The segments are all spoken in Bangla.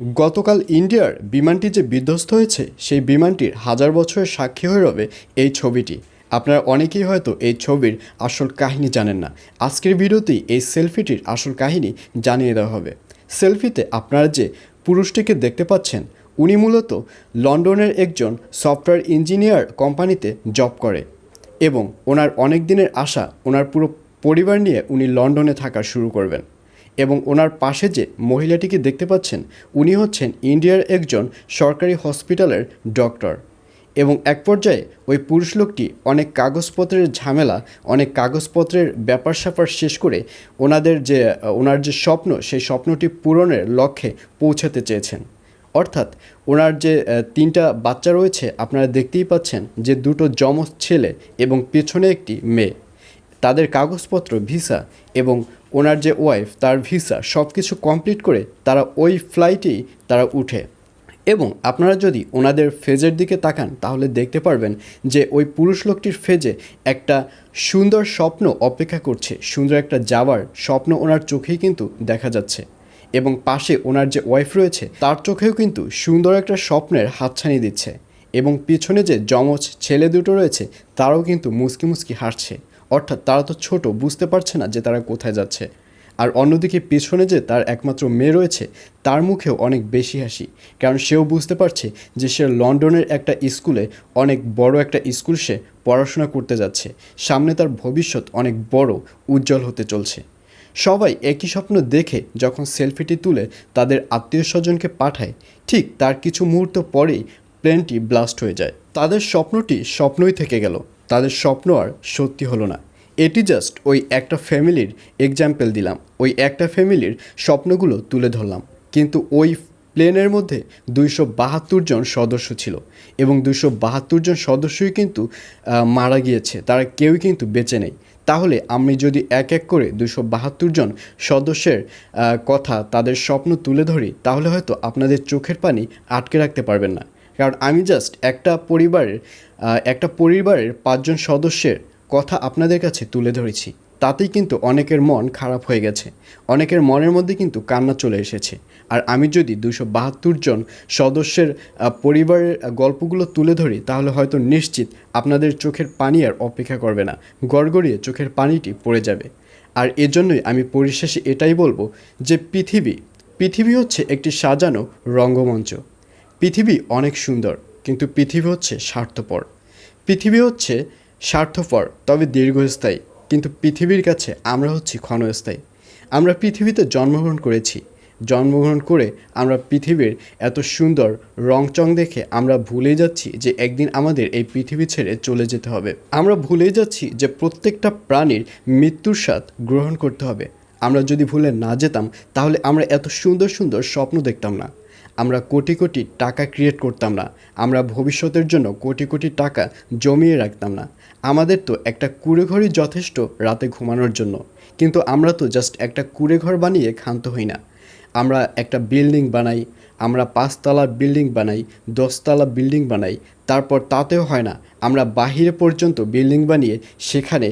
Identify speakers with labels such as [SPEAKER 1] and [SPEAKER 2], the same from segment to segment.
[SPEAKER 1] গতকাল ইন্ডিয়ার বিমানটি যে বিধ্বস্ত হয়েছে, সেই বিমানটির হাজার বছরের সাক্ষী হয়ে রবে এই ছবিটি। আপনারা অনেকেই হয়তো এই ছবির আসল কাহিনী জানেন না। আজকের ভিডিওতেই এই সেলফিটির আসল কাহিনী জানিয়ে দেওয়া হবে। সেলফিতে আপনারা যে পুরুষটিকে দেখতে পাচ্ছেন, উনি মূলত লন্ডনের একজন সফটওয়্যার ইঞ্জিনিয়ার কোম্পানিতে জব করে এবং ওনার অনেক দিনের আশা, ওনার পুরো পরিবার নিয়ে উনি লন্ডনে থাকা শুরু করবেন। এবং ওনার পাশে যে মহিলাটিকে দেখতে পাচ্ছেন, উনি হচ্ছেন ইন্ডিয়ার একজন সরকারি হসপিটালের ডক্টর। এবং এক পর্যায়ে ওই পুরুষ লোকটি অনেক কাগজপত্রের ঝামেলা, অনেক কাগজপত্রের ব্যাপার স্যাপার শেষ করে ওনাদের যে, ওনার যে স্বপ্ন, সেই স্বপ্নটি পূরণের লক্ষ্যে পৌঁছাতে চেয়েছেন। অর্থাৎ ওনার যে তিনটা বাচ্চা রয়েছে, আপনারা দেখতেই পাচ্ছেন যে দুটো যমজ ছেলে এবং পেছনে একটি মেয়ে। তাদের কাগজপত্র, ভিসা এবং ওনার যে ওয়াইফ, তার ভিসা সব কিছু কমপ্লিট করে তারা ওই ফ্লাইটেই তারা উঠে। এবং আপনারা যদি ওনাদের ফেজের দিকে তাকান, তাহলে দেখতে পারবেন যে ওই পুরুষ লোকটির ফেজে একটা সুন্দর স্বপ্ন অপেক্ষা করছে, সুন্দর একটা যাওয়ার স্বপ্ন ওনার চোখেই কিন্তু দেখা যাচ্ছে। এবং পাশে ওনার যে ওয়াইফ রয়েছে, তার চোখেও কিন্তু সুন্দর একটা স্বপ্নের হাতছানি দিচ্ছে। এবং পিছনে যে যমজ ছেলে দুটো রয়েছে, তারাও কিন্তু মুসকি মুসকি হাসছে অর্থাৎ তারা তো ছোট, বুঝতে পারছে না যে তারা কোথায় যাচ্ছে। আর অন্যদিকে পিছনে যে তার একমাত্র মেয়ে রয়েছে, তার মুখেও অনেক বেশি হাসি, কারণ সেও বুঝতে পারছে যে সে লন্ডনের একটা স্কুলে অনেক বড় একটা স্কুল সে পড়াশোনা করতে যাচ্ছে। সামনে তার ভবিষ্যৎ অনেক বড়, উজ্জ্বল হতে চলছে। সবাই একই স্বপ্ন দেখে যখন সেলফিটি তুলে তাদের আত্মীয় স্বজনকে পাঠায়, ঠিক তার কিছু মুহূর্ত পরেই প্লেনটি ব্লাস্ট হয়ে যায়। তাদের স্বপ্নটি স্বপ্নই থেকে গেল। তাদের স্বপ্ন আর সত্যি হলো না। এটি জাস্ট ওই একটা ফ্যামিলির এক্সাম্পল দিলাম। ওই একটা ফ্যামিলির স্বপ্নগুলো তুলে ধরলাম। কিন্তু ওই প্লেনের মধ্যে দুইশো বাহাত্তর জন সদস্য ছিল এবং দুইশো বাহাত্তর জন সদস্যই কিন্তু মারা গিয়েছে। তারা কেউই কিন্তু বেঁচে নেই। তাহলে আমি যদি এক এক করে দুশো বাহাত্তর জন সদস্যের কথা তাদের স্বপ্ন তুলে ধরি, তাহলে হয়তো আপনাদের চোখের পানি আটকে রাখতে পারবেন না। কারণ আমি জাস্ট একটা পরিবারের একটা পরিবারের পাঁচজন সদস্যের কথা আপনাদের কাছে তুলে ধরেছি। তাতেই কিন্তু অনেকের মন খারাপ হয়ে গেছে। অনেকের মনের মধ্যে কিন্তু কান্না চলে এসেছে। আর আমি যদি দুশো বাহাত্তর জন সদস্যের পরিবারের গল্পগুলো তুলে ধরি, তাহলে হয়তো নিশ্চিত আপনাদের চোখের পানি আর অপেক্ষা করবে না। গড়গড়িয়ে চোখের পানিটি পড়ে যাবে। আর এজন্যই আমি পরিশেষে এটাই বলব যে পৃথিবী পৃথিবী হচ্ছে একটি সাজানো রঙ্গমঞ্চ। পৃথিবী অনেক সুন্দর, কিন্তু পৃথিবী হচ্ছে স্বার্থপর। পৃথিবী হচ্ছে স্বার্থপর, তবে দীর্ঘস্থায়ী, কিন্তু পৃথিবীর কাছে আমরা হচ্ছি ক্ষণস্থায়ী। আমরা পৃথিবীতে জন্মগ্রহণ করেছি। জন্মগ্রহণ করে আমরা পৃথিবীর এত সুন্দর রংচং দেখে আমরা ভুলে যাচ্ছি যে একদিন আমাদের এই পৃথিবী ছেড়ে চলে যেতে হবে। আমরা ভুলে যাচ্ছি যে প্রত্যেকটা প্রাণীর মৃত্যুর স্বাদ গ্রহণ করতে হবে। আমরা যদি ভুলে না যেতাম, তাহলে আমরা এত সুন্দর সুন্দর স্বপ্ন দেখতাম না। আমরা কোটি কোটি টাকা ক্রিয়েট করতাম না। আমরা ভবিষ্যতের জন্য কোটি কোটি টাকা জমিয়ে রাখতাম না। আমাদের তো একটা কুড়ে ঘরই যথেষ্ট রাতে ঘুমানোর জন্য। কিন্তু আমরা তো জাস্ট একটা কুড়ে ঘর বানিয়ে ক্ষান্ত হই না। আমরা একটা বিল্ডিং বানাই আমরা পাঁচতলা বিল্ডিং বানাই, দশতলা বিল্ডিং বানাই, তারপর তাতেও হয় না। আমরা বাহিরে পর্যন্ত বিল্ডিং বানিয়ে সেখানে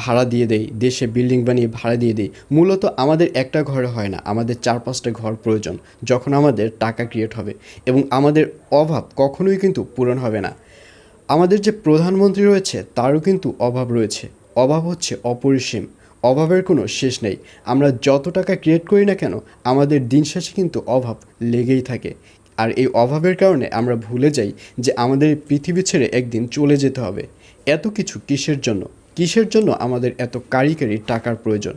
[SPEAKER 1] ভাড়া দিয়ে দেই, দেশে বিল্ডিং বানিয়ে ভাড়া দিয়ে দিই। মূলত আমাদের একটা ঘরে হয় না, আমাদের চার পাঁচটা ঘর প্রয়োজন, যখন আমাদের টাকা ক্রিয়েট হবে এবং আমাদের অভাব কখনোই কিন্তু পূরণ হবে না। আমাদের যে প্রধানমন্ত্রী রয়েছে, তারও কিন্তু অভাব রয়েছে। অভাব হচ্ছে অপরিসীম। অভাবের কোনো শেষ নেই। আমরা যত টাকা ক্রিয়েট করি না কেন, আমাদের দিন শেষে কিন্তু অভাব লেগেই থাকে। আর এই অভাবের কারণে আমরা ভুলে যাই যে আমাদের পৃথিবী ছেড়ে একদিন চলে যেতে হবে। এত কিছু কিসের জন্য? কিসের জন্য আমাদের এত কারি কারি টাকার প্রয়োজন?